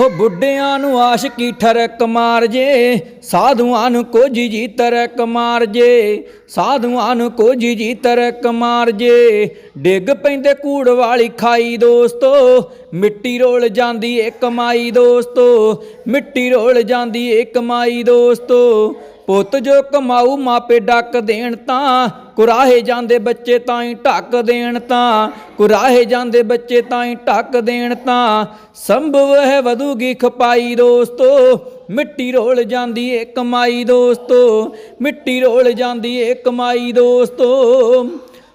ਹੋ ਬੁੱਢਿਆਂ ਨੂੰ ਆਸ਼ਕੀ ਠਰਕ ਮਾਰ ਜੇ, ਸਾਧੂਆਂ ਨੂੰ ਕੋਜੀ ਜੀ ਤਰਕ ਮਾਰ ਜੇ, ਸਾਧੂਆਂ ਨੂੰ ਕੋਜੀ ਜੀ ਤਰਕ ਮਾਰ ਜੇ। ਡਿੱਗ ਪੈਂਦੇ ਕੂੜ ਵਾਲੀ ਖਾਈ ਦੋਸਤੋ, ਮਿੱਟੀ ਰੋਲ ਜਾਂਦੀ ਏ ਕਮਾਈ ਦੋਸਤੋ, ਮਿੱਟੀ ਰੋਲ ਜਾਂਦੀ ਏ ਕਮਾਈ ਦੋਸਤੋ। ਪੁੱਤ ਜੋ ਕਮਾਊ ਮਾਪੇ ਡੱਕ ਦੇਣ ਤਾਂ, ਕੁਰਾਹੇ ਜਾਂਦੇ ਬੱਚੇ ਤਾਂ ਹੀ ਢੱਕ ਦੇਣ ਤਾਂ, ਕੁਰਾਹੇ ਜਾਂਦੇ ਬੱਚੇ ਤਾਂ ਹੀ ਢੱਕ ਦੇਣ ਤਾਂ, ਸੰਭਵ ਹੈ ਵਧੂਗੀ ਖਪਾਈ ਦੋਸਤੋ, ਮਿੱਟੀ ਰੋਲ ਜਾਂਦੀ ਏ ਕਮਾਈ ਦੋਸਤੋ, ਮਿੱਟੀ ਰੋਲ ਜਾਂਦੀ ਏ ਕਮਾਈ ਦੋਸਤੋ।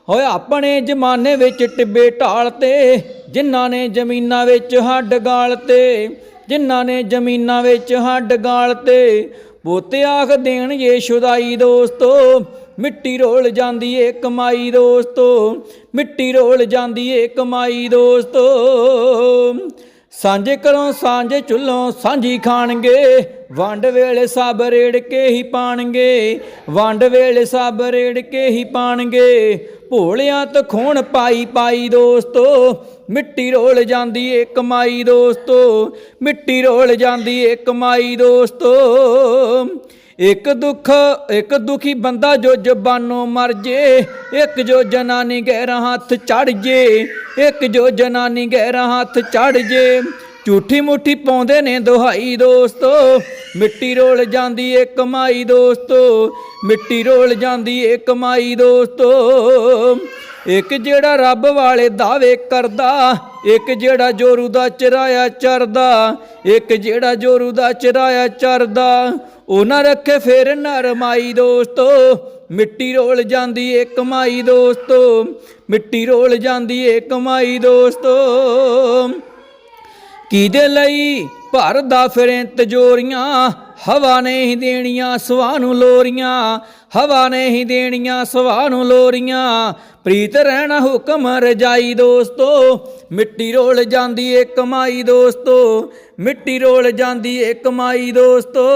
ਹੋਏ ਆਪਣੇ ਜ਼ਮਾਨੇ ਵਿੱਚ ਟਿੱਬੇ ਢਾਲ ਤੇ, ਜਿਨ੍ਹਾਂ ਨੇ ਜ਼ਮੀਨਾਂ ਵਿੱਚ ਹੱਡ ਗਾਲ ਤੇ, ਜਿਨ੍ਹਾਂ ਨੇ ਜ਼ਮੀਨਾਂ ਵਿੱਚ ਹੱਡ ਗਾਲ ਤੇ ਪੋਤੇ ਆਖ ਦੇਣ ਇਹ ਸ਼ੁਦਾਈ ਦੋਸਤੋ, ਮਿੱਟੀ ਰੋਲ ਜਾਂਦੀ ਏ ਕਮਾਈ ਦੋਸਤੋ, ਮਿੱਟੀ ਰੋਲ ਜਾਂਦੀ ਏ ਕਮਾਈ ਦੋਸਤੋ। ਸਾਂਝੇ ਕਰੋ ਸਾਂਝੇ ਚੁੱਲੋਂ ਸਾਂਝੀ ਖਾਣਗੇ, ਵੰਡ ਵੇਲੇ ਸਭ ਰੇੜ ਕੇ ਹੀ ਪਾਣਗੇ, ਵੰਡ ਵੇਲੇ ਸਭ ਰੇੜ ਕੇ ਹੀ ਪਾਣਗੇ। ਭੋਲਿਆਂ ਤੋਂ ਖੂਨ ਪਾਈ ਪਾਈ ਦੋਸਤੋ, ਮਿੱਟੀ ਰੋਲ ਜਾਂਦੀ ਏ ਕਮਾਈ ਦੋਸਤੋ, ਮਿੱਟੀ ਰੋਲ ਜਾਂਦੀ ਏ ਕਮਾਈ ਦੋਸਤੋ। ਇੱਕ ਦੁੱਖ, ਇੱਕ ਦੁਖੀ ਬੰਦਾ ਜੋ ਜ਼ਬਾਨੋਂ ਮਰ ਜੇ, ਇੱਕ ਜੋ ਜਨਾਨੀ ਗਹਿਰਾ ਹੱਥ ਚੜ ਜੇ, ਇੱਕ ਜੋ ਜਨਾਨੀ ਗਹਿਰਾ ਹੱਥ ਚੜ ਜੇ ਝੂਠੀ ਮੁੱਠੀ ਪਾਉਂਦੇ ਨੇ ਦੁਹਾਈ ਦੋਸਤੋ। ਮਿੱਟੀ ਰੋਲ ਜਾਂਦੀ ਏ ਕਮਾਈ ਦੋਸਤੋ। ਮਿੱਟੀ ਰੋਲ ਜਾਂਦੀ ਏ ਕਮਾਈ ਦੋਸਤੋ। ਇੱਕ ਜਿਹੜਾ ਰੱਬ ਵਾਲੇ ਦਾਅਵੇ ਕਰਦਾ, ਇੱਕ ਜਿਹੜਾ ਜੋਰੂ ਦਾ ਚਰਾਇਆ ਚਰਦਾ, ਇੱਕ ਜਿਹੜਾ ਜੋਰੂ ਦਾ ਚਰਾਇਆ ਚਰਦਾ ਉਹਨਾਂ ਰੱਖੇ ਫਿਰ ਨਰਮਾਈ ਦੋਸਤੋ। ਮਿੱਟੀ ਰੋਲ ਜਾਂਦੀ ਏ ਕਮਾਈ ਦੋਸਤੋ। ਮਿੱਟੀ ਰੋਲ ਜਾਂਦੀ ਏ ਕਮਾਈ ਦੋਸਤੋ। ਕਿਹਦੇ ਲਈ ਭਰ ਦਾ ਫਿਰੇ ਤਜੋਰੀਆਂ, ਹਵਾ ਨੇ ਹੀ ਦੇਣੀਆਂ, ਸਵਾਹ ਨੂੰ ਲੋਰੀਆਂ, ਹਵਾ ਨੇ ਹੀ ਦੇਣੀਆਂ, ਸਵਾਹ ਨੂੰ ਲੋਰੀਆਂ। ਪ੍ਰੀਤ ਰਹਿਣਾ ਹੁਕਮ ਰਜਾਈ ਦੋਸਤੋ, ਮਿੱਟੀ ਰੋਲ ਜਾਂਦੀ ਏ ਕਮਾਈ ਦੋਸਤੋ, ਮਿੱਟੀ ਰੋਲ ਜਾਂਦੀ ਏ ਕਮਾਈ ਦੋਸਤੋ।